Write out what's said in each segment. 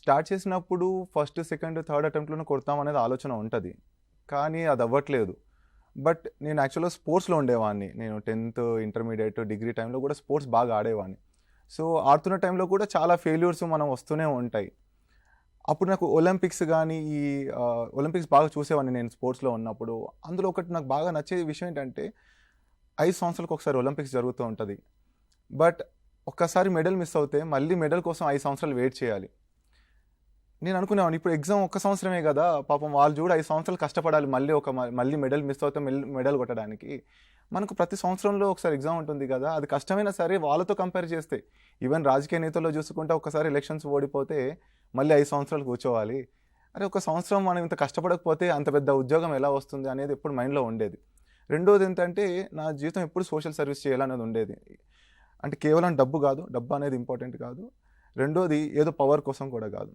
Start చేసినప్పుడు first second third అటెంప్ట్లోనే కొడతాం అనేది ఆలోచన ఉంటుంది. కానీ అది అవ్వట్లేదు. బట్ నేను యాక్చువల్గా స్పోర్ట్స్లో ఉండేవాడిని నేను టెన్త్ ఇంటర్మీడియట్ డిగ్రీ టైంలో కూడా స్పోర్ట్స్ బాగా ఆడేవాడిని సో ఆడుతున్న టైంలో కూడా చాలా ఫెయిల్యూర్స్ మనం వస్తూనే ఉంటాయి. అప్పుడు నాకు ఒలింపిక్స్ కానీ ఈ ఒలింపిక్స్ బాగా చూసేవాడిని నేను స్పోర్ట్స్లో ఉన్నప్పుడు. అందులో ఒకటి నాకు బాగా నచ్చే విషయం ఏంటంటే ఐదు సంవత్సరాలకు ఒకసారి ఒలింపిక్స్ జరుగుతూ ఉంటుంది. బట్ ఒక్కసారి మెడల్ మిస్ అవుతే మళ్ళీ మెడల్ కోసం ఐదు సంవత్సరాలు వెయిట్ చేయాలి. నేను అనుకునేవాడిని. ఇప్పుడు ఎగ్జామ్ ఒక్క సంవత్సరమే కదా పాపం వాళ్ళు చూడు ఐదు సంవత్సరాలు కష్టపడాలి మళ్ళీ ఒక మళ్ళీ మెడల్ మిస్ అవుతే మెడల్ కొట్టడానికి. మనకు ప్రతి సంవత్సరంలో ఒకసారి ఎగ్జామ్ ఉంటుంది కదా అది కష్టమైనా సరే వాళ్ళతో కంపేర్ చేస్తే ఈవెన్ రాజకీయ నేతల్లో చూసుకుంటే ఒకసారి ఎలక్షన్స్ ఓడిపోతే మళ్ళీ ఐదు సంవత్సరాలు కూర్చోవాలి. అరే ఒక సంవత్సరం మనం ఇంత కష్టపడకపోతే అంత పెద్ద ఉద్యోగం ఎలా వస్తుంది అనేది ఎప్పుడు మైండ్లో ఉండేది. రెండోది ఏంటంటే నా జీవితం ఎప్పుడు సోషల్ సర్వీస్ చేయాలనేది ఉండేది. అంటే కేవలం డబ్బు కాదు డబ్బు అనేది ఇంపార్టెంట్ కాదు. రెండోది ఏదో పవర్ కోసం కూడా కాదు.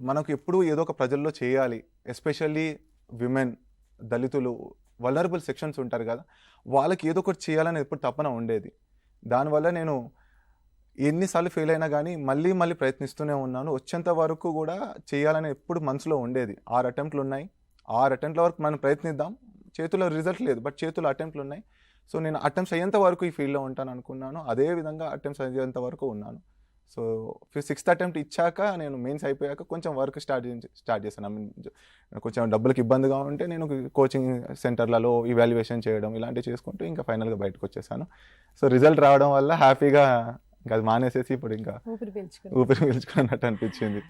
మనకు ఎప్పుడు ఏదో ఒక ప్రజల్లో చేయాలి ఎస్పెషల్లీ విమెన్ దళితులు వలరబుల్ సెక్షన్స్ ఉంటారు కదా వాళ్ళకి ఏదో ఒకటి చేయాలని ఎప్పుడు తపన ఉండేది. దానివల్ల నేను ఎన్నిసార్లు ఫెయిల్ అయినా కానీ మళ్ళీ మళ్ళీ ప్రయత్నిస్తూనే ఉన్నాను. వచ్చేంత వరకు కూడా చేయాలని ఎప్పుడు మనసులో ఉండేది. ఆరు అటెంప్ట్లు ఉన్నాయి. ఆరు అటెంప్ట్ల వరకు మనం ప్రయత్నిద్దాం. చేతిలో రిజల్ట్ లేదు బట్ చేతిలో అటెంప్ట్లు ఉన్నాయి. సో నేను అటెంప్ట్స్ అయ్యేంత వరకు ఈ ఫీల్డ్లో ఉంటాను అనుకున్నాను. అదే విధంగా అటెంప్ట్స్ అయ్యేంత వరకు ఉన్నాను. సో సిక్స్త్ అటెంప్ట్ ఇచ్చాక నేను మెయిన్స్ అయిపోయాక కొంచెం వర్క్ స్టార్ట్ స్టార్ట్ చేశాను. I mean, కొంచెం డబ్బులకి ఇబ్బందిగా ఉంటే నేను కోచింగ్ సెంటర్లలో ఇవాల్యుయేషన్ చేయడం ఇలాంటివి చేసుకుంటూ ఇంకా ఫైనల్గా బయటకు వచ్చేసాను. సో రిజల్ట్ రావడం వల్ల హ్యాపీగా ఇంకా అది మానేసేసి ఇప్పుడు ఇంకా ఊపిరి పీల్చుకున్నట్టు అనిపించింది.